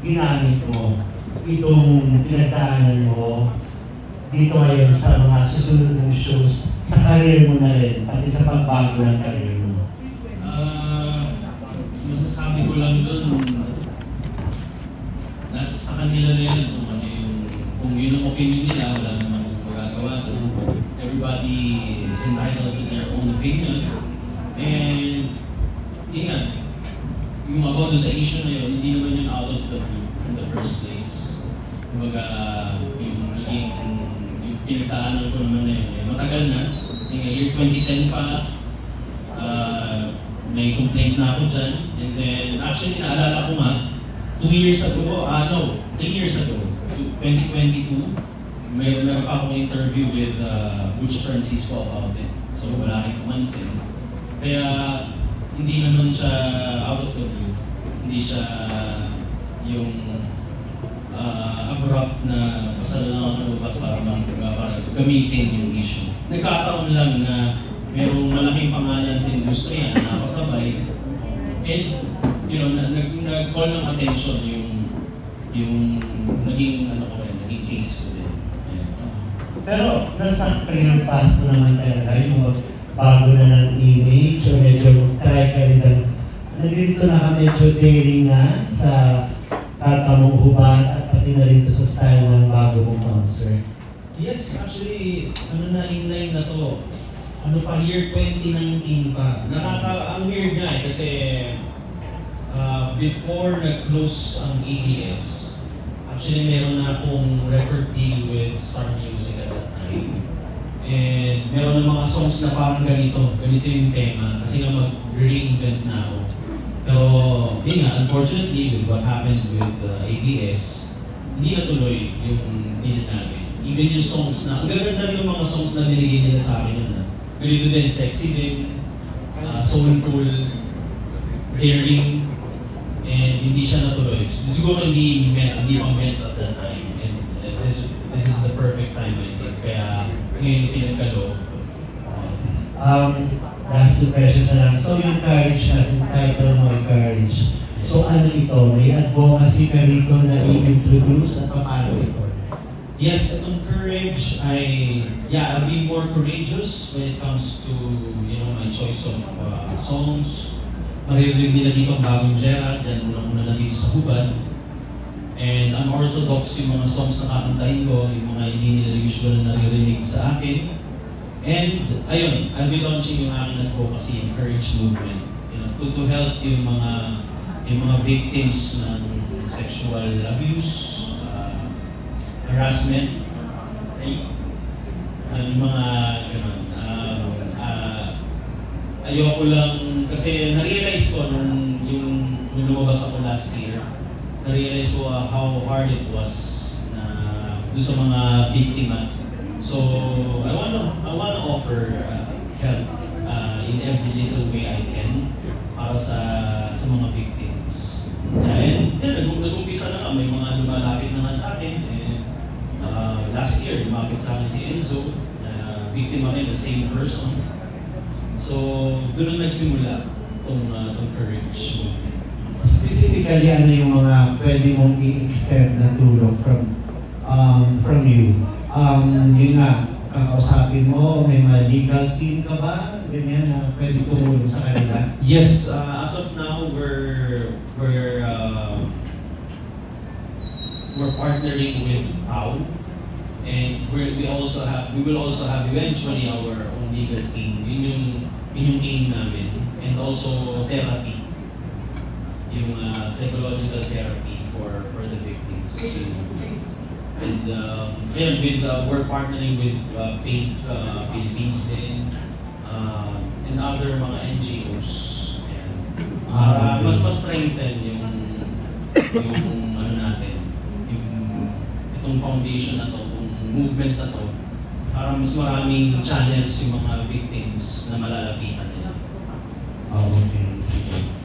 ginamit mo itong pinagdaanan mo dito ngayon sa mga susunod mong shows sa career mo na rin, pati sa pagbago ng career mo? Ah, masasabi ko lang dun, nasa sa kanila na yun kung ano yung, kung yun ang opinion nila, wala namang magagawa dun. Everybody is entitled to their own opinion. And, ingat, yung about sa issue na yun, hindi naman yun out of the blue in the first place. Kumbaga, yung naging, yung pinagdaanan ko naman na yun, eh, matagal na, yung year 2010 pa, uh, may complaint na ako dyan. And then, actually, naalala ko nga, two years ago, ah no, three years ago, 2022, may meron pa akong interview with uh, Butch Francisco about it. So, wala rin kumansin. Kaya, hindi naman siya out of the blue. Hindi siya yung uh, abrupt na basta na lumabas para, mang, para gamitin yung issue. Nagkataon lang na merong malaking pangalan sa industriya na nakasabay and you know, na, nag, nag-call ng attention yung yung naging ano ko rin, naging case ko din. Ayan. Pero nasa path mo naman talaga yung bago na ng image o medyo try ka rin ng nandito na ka medyo daring na sa kata mong hubad at pati na rin sa style ng bago mong concert. Yes, actually, ano na inline na to. Ano pa, year 2019 pa. Nakaka, ang weird nga eh, kasi uh, before nag-close ang ABS, actually meron na akong record deal with Star Music at that time. And meron na mga songs na parang ganito, ganito yung tema, kasi nga mag-reinvent na ako. Pero, yun nga, unfortunately, with what happened with uh, ABS, hindi natuloy yung deal namin. Even yung songs na, ang gaganda rin yung mga songs na binigay nila sa akin yun. ah. Ganito din, sexy din, uh, soulful, daring, and hindi siya natuloy. Siguro hindi hindi pang meant at that time. And uh, this, this is the perfect time, I think. Kaya ngayon pinagkalo. Um, last two questions na lang. So yung courage yung title mo ay courage. So ano ito? May advocacy ka rito na i-introduce at paano ito? Yes, itong courage, I, yeah, I'll be more courageous when it comes to, you know, my choice of uh, songs. Maririnig nila dito ang bagong Gerald, yan unang-una na dito sa Hubad. And unorthodox yung mga songs na kakantahin ko, yung mga hindi nila usual na naririnig sa akin. And ayun, I'll be launching yung aking advocacy, yung courage movement. You know, to, to help yung mga yung mga victims ng sexual abuse, uh, harassment, rape, uh, yung mga ganun. Um, uh, ayoko lang, kasi na-realize ko nung yung, nung lumabas ako last year, na-realize ko uh, how hard it was na doon sa mga biktima. So, I want to I want to offer uh, help uh, in every little way I can para sa sa mga victims. And then, nag- nag-umpisa na nga, may mga lumalapit na nga sa akin. And, uh, last year, lumapit sa akin si Enzo, na biktima rin, the same person. So, doon na nagsimula itong uh, courage movement. Specifically, ano yung mga pwede mong i-extend na tulong from um, from you? Um, yun nga, kakausapin mo, may mga legal team ka ba? Ganyan na pwede tumulong sa kanila? Yes, uh, as of now, we're we're uh, we're partnering with PAU, and we we also have we will also have eventually our own legal team. Yun yung yun yung aim namin, and also therapy, yung uh, psychological therapy for for the victims. And um, yeah, with uh, we're partnering with uh, Faith uh, Philippines din, uh, and other mga NGOs. Ayan. Para Ah, mas mas strengthen yung yung ano natin, yung itong foundation na to, itong movement na to, para mas maraming channels yung mga victims na malalapitan nila. Oh, okay.